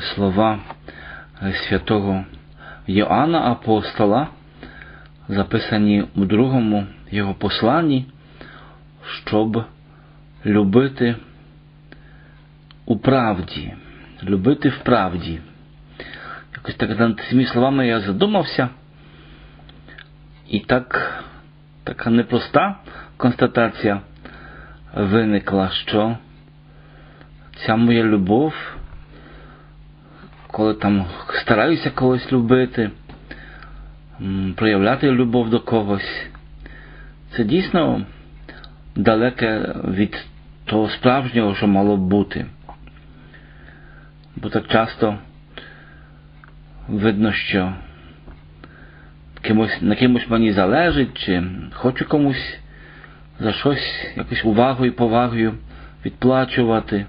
слова святого Йоанна Апостола, записані у другому його посланні, щоб любити у правді, любити в правді. Якось так над цими словами я задумався. І так така непроста констатація виникла, що ця моя любов, коли там стараюся когось любити, проявляти любов до когось, це дійсно далеке від того справжнього, що мало б бути. Бо так часто видно, що кимось, на кимось мені залежить, чи хочу комусь за щось якусь увагою повагою відплачувати,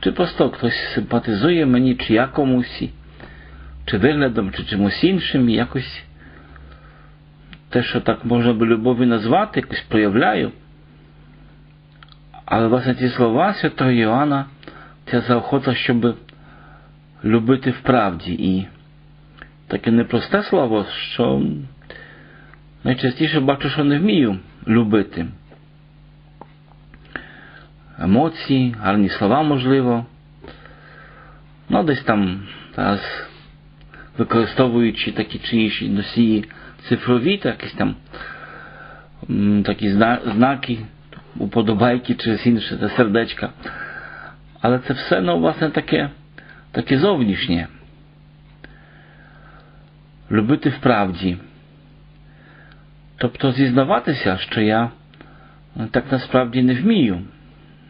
чи просто хтось симпатизує мені, чи я комусь, чи виглядом, чи чимось іншим, якось те, що так можна би любові назвати, якось проявляю. Але власне ці слова святого Йоанна, ця заохота, щоб любити в правді і таке непросте слово, що найчастіше бачу, що не вмію любити. Емоції, гарні слова, можливо. Ну, десь там зараз використовуючи такі чи інші носії цифрові, та якісь там такі знаки, уподобайки чи інше, це сердечка. Але це все, ну, власне, таке, таке зовнішнє любити в правді. Тобто зізнаватися, що я так насправді не вмію,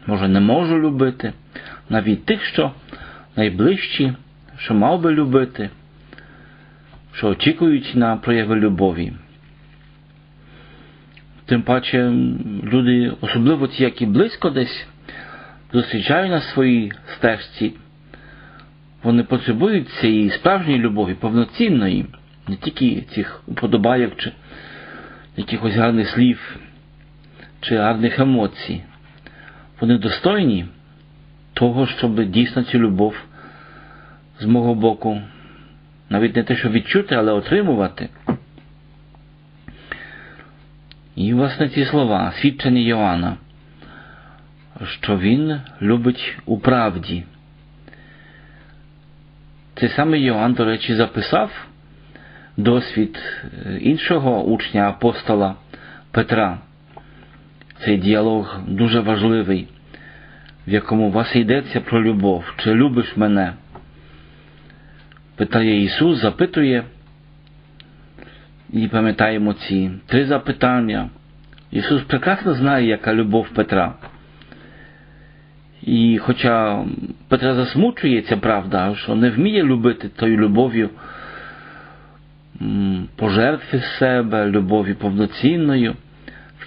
може, не можу любити, навіть тих, що найближчі, що мав би любити, що очікують на прояви любові. Тим паче люди, особливо ті, які близько десь зустрічаю на своїй стежці, вони потребують цієї справжньої любові, повноцінної не тільки цих уподобайок чи якихось гарних слів чи гарних емоцій. Вони достойні того, щоб дійсно цю любов з мого боку, навіть не те, що відчути, але отримувати. І, власне, ці слова, свідчення Йоанна, що він любить у правді. Цей самий Йоанн, до речі, записав досвід іншого учня апостола Петра. Цей діалог дуже важливий, в якому вас йдеться про любов. Чи любиш мене? Питає Ісус, запитує. І пам'ятаємо ці три запитання. Ісус прекрасно знає, яка любов Петра. І хоча Петра засмучується, правда, що не вміє любити тою любов'ю, пожертви себе, любові повноцінною.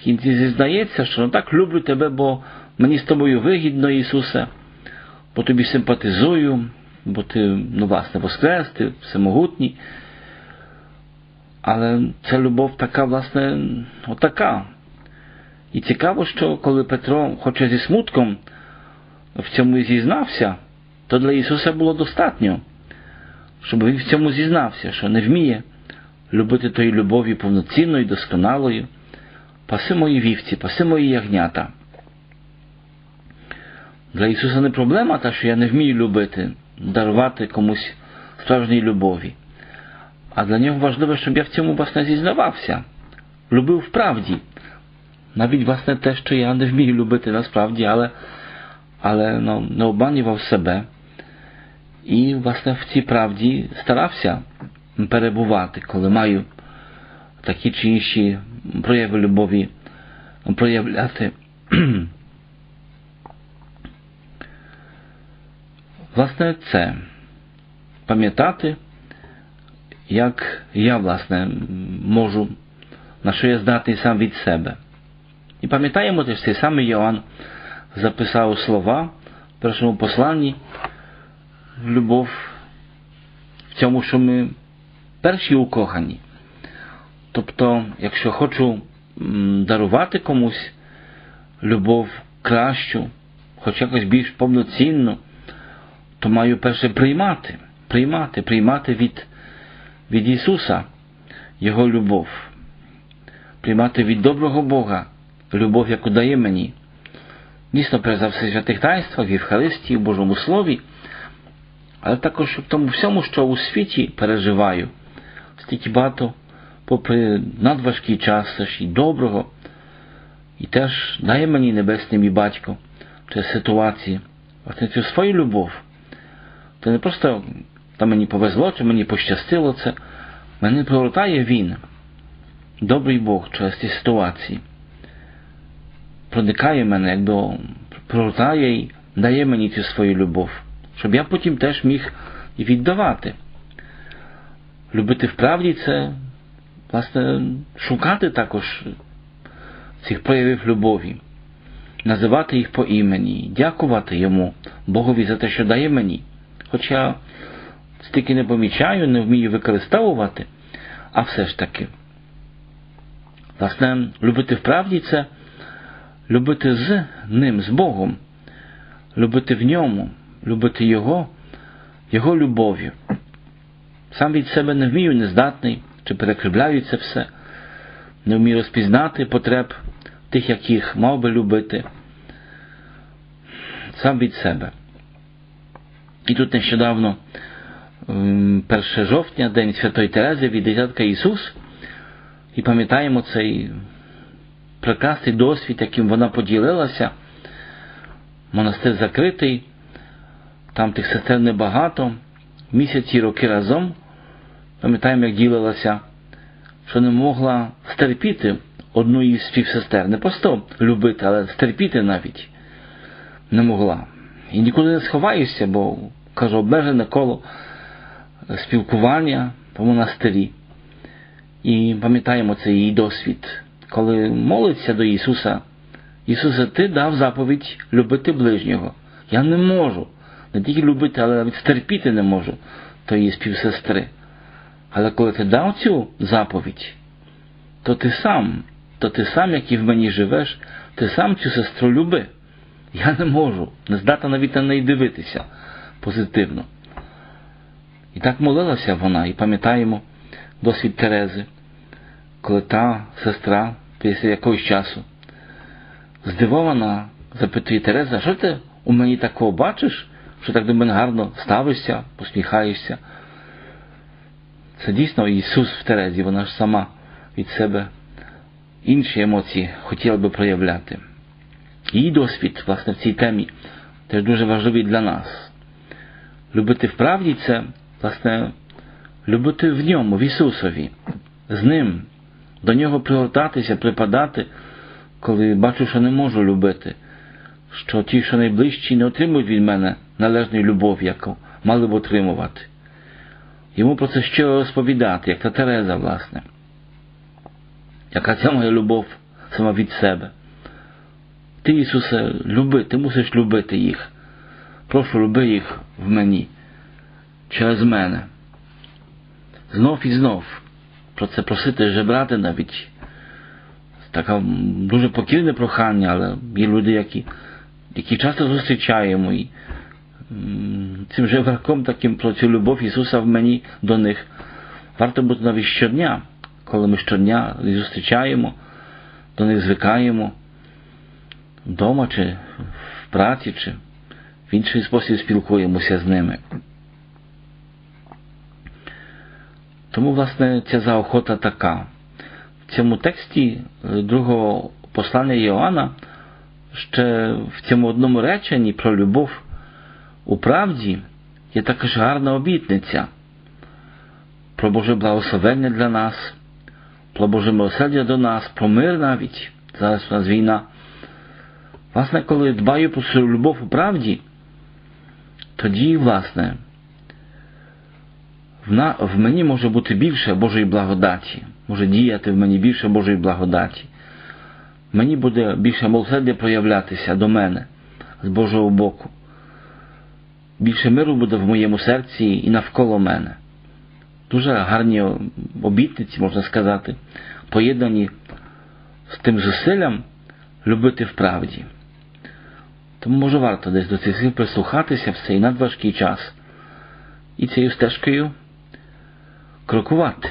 Кінці зізнається, що ну так люблю тебе, бо мені з тобою вигідно, Ісусе, бо тобі симпатизую, бо ти, ну, власне, воскрес, ти всемогутній. Але ця любов така, власне, отака. І цікаво, що коли Петро, хоча зі смутком, в цьому зізнався, то для Ісуса було достатньо, щоб він в цьому зізнався, що не вміє любити тої любові повноцінною, досконалою, паси мої вівці, паси мої ягнята. Для Ісуса не проблема та, що я не вмію любити, дарувати комусь справжньої любові. А для нього важливо, щоб я в цьому власне зізнавався, любив вправді. Навіть власне те, що я не вмію любити насправді, але але ну, не обманював себе. І, власне, в цій правді старався перебувати, коли маю такі чи інші прояви любові проявляти. Власне, це пам'ятати, як я, власне, можу, на що я здатний сам від себе. І пам'ятаємо, що цей самий Йоанн записав слова в першому посланні любов в цьому, що ми перші укохані. Тобто, якщо хочу дарувати комусь любов кращу, хоч якось більш повноцінну, то маю перше приймати, приймати, приймати від, від Ісуса Його любов, приймати від доброго Бога любов, яку дає мені. Дійсно, перш за все, святих таїнствах, в Євхаристії, в Божому Слові, але також в тому всьому, що у світі переживаю, стільки багато, попри надважкий час, теж і доброго, і теж дає мені небесний мій батько через ситуації, власне, цю свою любов. Це не просто там мені повезло, чи мені пощастило це. Мене пригортає він, добрий Бог через ці ситуації. Проникає мене, якби пригортає і дає мені цю свою любов, щоб я потім теж міг і віддавати. Любити вправді це, власне, шукати також цих проявів любові, називати їх по імені, дякувати йому, Богові за те, що дає мені. Хоча стільки не помічаю, не вмію використовувати, а все ж таки. Власне, любити вправді це любити з ним, з Богом, любити в ньому, любити Його, Його любов'ю. Сам від себе не вмію, нездатний, чи перекривляю це все, не вмію розпізнати потреб тих, яких мав би любити. Сам від себе. І тут нещодавно, 1 жовтня, День Святої Терези від дитятка Ісус, і пам'ятаємо цей прекрасний досвід, яким вона поділилася. Монастир закритий, там тих сестер небагато, місяці роки разом. Пам'ятаємо, як ділилася, що не могла стерпіти одну із співсестер. Не просто любити, але стерпіти навіть не могла. І нікуди не сховаюся, бо кажу, обмежене коло спілкування по монастирі. І пам'ятаємо цей її досвід, коли молиться до Ісуса. Ісусе, Ти дав заповідь любити ближнього. Я не можу. Не тільки любити, але навіть стерпіти не можу тої співсестри. Але коли ти дав цю заповідь, то ти сам, то ти сам, який в мені живеш, ти сам цю сестру люби. Я не можу, не здатна навіть на неї дивитися позитивно. І так молилася вона, і пам'ятаємо досвід Терези, коли та сестра після якогось часу здивована запитує Тереза, що ти у мені такого бачиш, що так до мене гарно ставишся, посміхаєшся. Це дійсно Ісус в Терезі, вона ж сама від себе інші емоції хотіла би проявляти. Її досвід, власне, в цій темі теж дуже важливий для нас. Любити вправді це, власне, любити в ньому, в Ісусові, з Ним, до Нього пригортатися, припадати, коли бачу, що не можу любити, що ті, що найближчі, не отримують від мене належної любові, яку мали б отримувати. Йому про це щиро розповідати, як та Тереза, власне. Яка ця моя любов сама від себе. Ти, Ісусе, люби, ти мусиш любити їх. Прошу, люби їх в мені, через мене. Знов і знов про це просити жебрати навіть. Таке дуже покірне прохання, але є люди, які які часто зустрічаємо і жебраком таким про цю любов Ісуса в мені до них. Варто бути навіть щодня, коли ми щодня зустрічаємо, до них звикаємо вдома, чи в праці, чи в інший спосіб спілкуємося з ними. Тому, власне, ця заохота така. В цьому тексті другого послання Іоанна ще в цьому одному реченні про любов у правді є також гарна обітниця про Боже благословення для нас, про Боже милосердя до нас, про мир навіть. Зараз у нас війна. Власне, коли дбаю про свою любов у правді, тоді, власне, в, мені може бути більше Божої благодаті, може діяти в мені більше Божої благодаті. Мені буде більше милосердя проявлятися до мене з Божого боку. Більше миру буде в моєму серці і навколо мене. Дуже гарні обітниці, можна сказати, поєднані з тим зусиллям любити вправді. Тому може варто десь до цих слів прислухатися в цей надважкий час і цією стежкою крокувати.